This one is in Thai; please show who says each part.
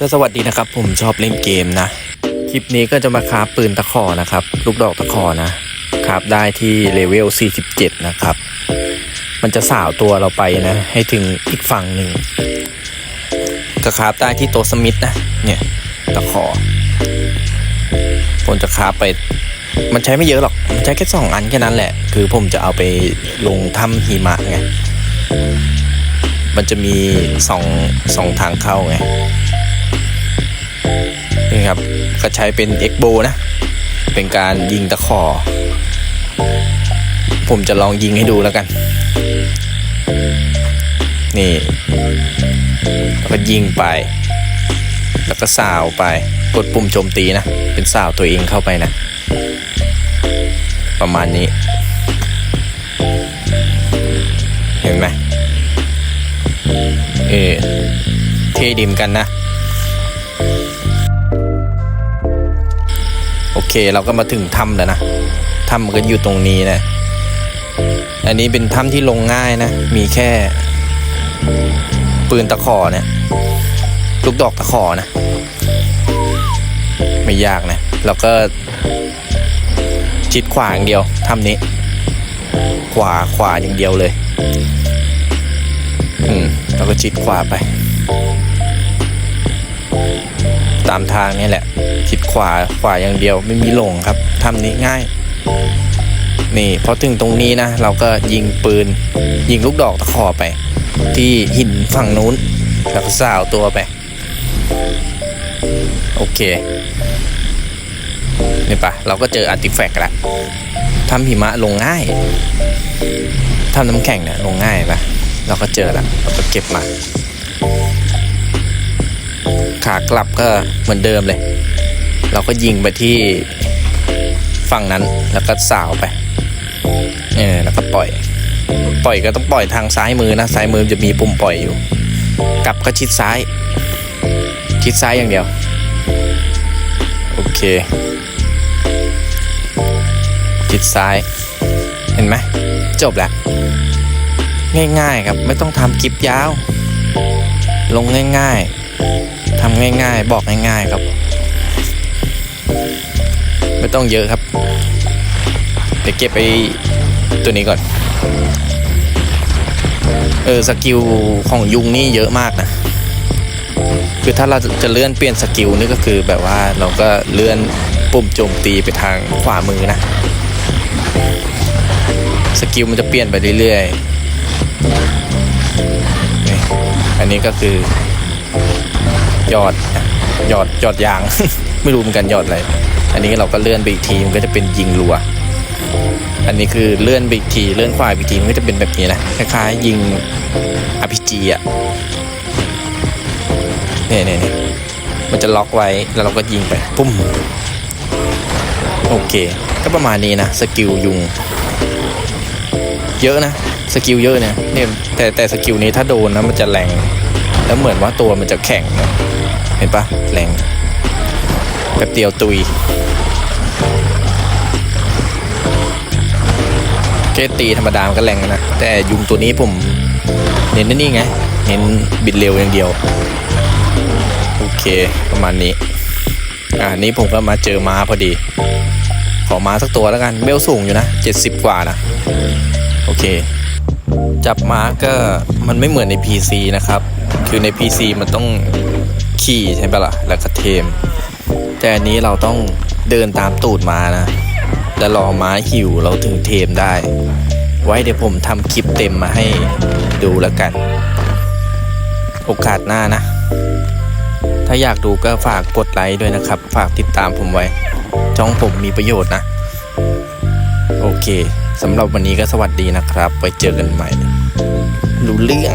Speaker 1: ก็สวัสดีนะครับ ผมชอบเล่นเกมนะ คลิปนี้ก็จะมาคราฟปืนตะขอนะครับ ลูกดอกตะขอนะคราฟได้ที่เลเวล 47 นะครับ มันจะสาวตัวเราไปนะ ให้ถึงอีกฝั่งหนึ่งก็คราฟได้ที่โตสมิธนะ เนี่ยตะขอผมจะคราฟไป มันใช้ไม่เยอะหรอก มันใช้แค่สองอันแค่นั้นแหละ คือผมจะเอาไปลงถ้ำหิมะไง มันจะมีสองสองทางเข้าไง นี่ครับก็ใช้เป็น e x b o นะ เป็นการยิงตะขอ ผมจะลองยิงให้ดูแล้วกัน นี่แล้วก็ยิงไป แล้วก็สาวไป กดปุ่มโจมตีนะ เป็นสาวตัวเองเข้าไปนะ ประมาณนี้ เห็นไหมเออเท่ดีเหมกันนะ โอเคเราก็มาถึงถ้ำแล้วนะถ้ำมันก็อยู่ตรงนี้นะ อันนี้เป็นถ้ำที่ลงง่ายนะ มีแค่ ปืนตะขอเนี่ย ลูกดอกตะขอนะ ไม่ยากนะเราก็ชิดขวาอย่างเดียวถ้ำนี้ ขวาขวาอย่างเดียวเลย อืมเราก็ชิดขวาไป ตามทางนี่แหละชิดขวาขวาอย่างเดียวไม่มีหลงครับทำนี้ง่าย นี่พอถึงตรงนี้นะ เราก็ยิงปืน ยิงลูกดอกตะขอไป ที่หินฝั่งนู้นแล้วก็สาวตัวไป โอเคนี่ปะเราก็เจออาร์ติแฟกต์ล้วทำหิมะลงง่ายทำน้ำแข็งเนี่ยลงง่ายปะเราก็เจอแล้วเราก็เก็บมา ขากลับก็เหมือนเดิมเลย เราก็ยิงไปที่ฝั่งนั้นแล้วก็สาวไปเออแล้วก็ปล่อย ปล่อยก็ต้องปล่อยทางซ้ายมือนะซ้ายมือจะมีปุ่มปล่อยอยู่ กลับก็ชิดซ้าย ชิดซ้ายอย่างเดียว โอเค ชิดซ้าย เห็นไหมจบแล้วง่ายๆครับ ไม่ต้องทำคลิปยาว ลงง่าย ๆ ทำง่ายๆ บอกง่ายๆครับ ไม่ต้องเยอะครับ เดี๋ยวเก็บไปตัวนี้ก่อน เออสกิลของยุงนี่เยอะมากนะคือถ้าเราจะเลื่อนเปลี่ยนสกิลนี่ก็คือแบบว่าเราก็เลื่อนปุ่มโจมตีไปทางขวามือนะ สกิลมันจะเปลี่ยนไปเรื่อยๆนี่อันนี้ก็คือ ยอดยอดยอดยาง ไม่รู้เหมือนกันยอดอะไรอันนี้เราก็เลื่อนไปอีกทีมันก็จะเป็นยิงรัว อันนี้คือเลื่อนไปอีกทีเลื่อนขวาไปอีกทีมันก็จะเป็นแบบนี้นะคล้ายๆยิง RPG อะเนี่ยเนี่ยเนี่ยมันจะล็อกไว้แล้วเราก็ยิงไปปุ้มโอเค ก็ประมาณนี้นะสกิลยุง เยอะนะสกิลเยอะเนี่ยเนี่ยแต่แต่สกิลนี้ถ้าโดนนะมันจะแรง แล้วเหมือนว่าตัวมันจะแข็งนะ เห็นปะแรงแป๊บเดียวตุยแค่ตีธรรมดามันก็แรงนะ แต่ยุงตัวนี้ผมเน้นนี่ไง เน้นบิดเร็วอย่างเดียว โอเคประมาณนี้ อ่านี้ผมก็มาเจอม้าพอดี ขอม้าสักตัวแล้วกันเบลสูงอยู่นะ 70 กว่านะ โอเค จับม้าก็มันไม่เหมือนใน PC นะครับ คือใน PC มันต้อง ขี่ใช่ปะละ่ะ แล้วก็เทม แต่อันนี้เราต้องเดินตามตูดม้านะ แล้วรอม้าหิวเราถึงเทมได้ ไว้เดี๋ยวผมทำคลิปเต็มมาให้ดูแล้วกัน โอกาสหน้านะ ถ้าอยากดูก็ฝากกดไลค์ด้วยนะครับ ฝากติดตามผมไว้ช่องผมมีประโยชน์นะ โอเคสำหรับวันนี้ก็สวัสดีนะครับไว้เจอกันใหม่รู้เรื่อง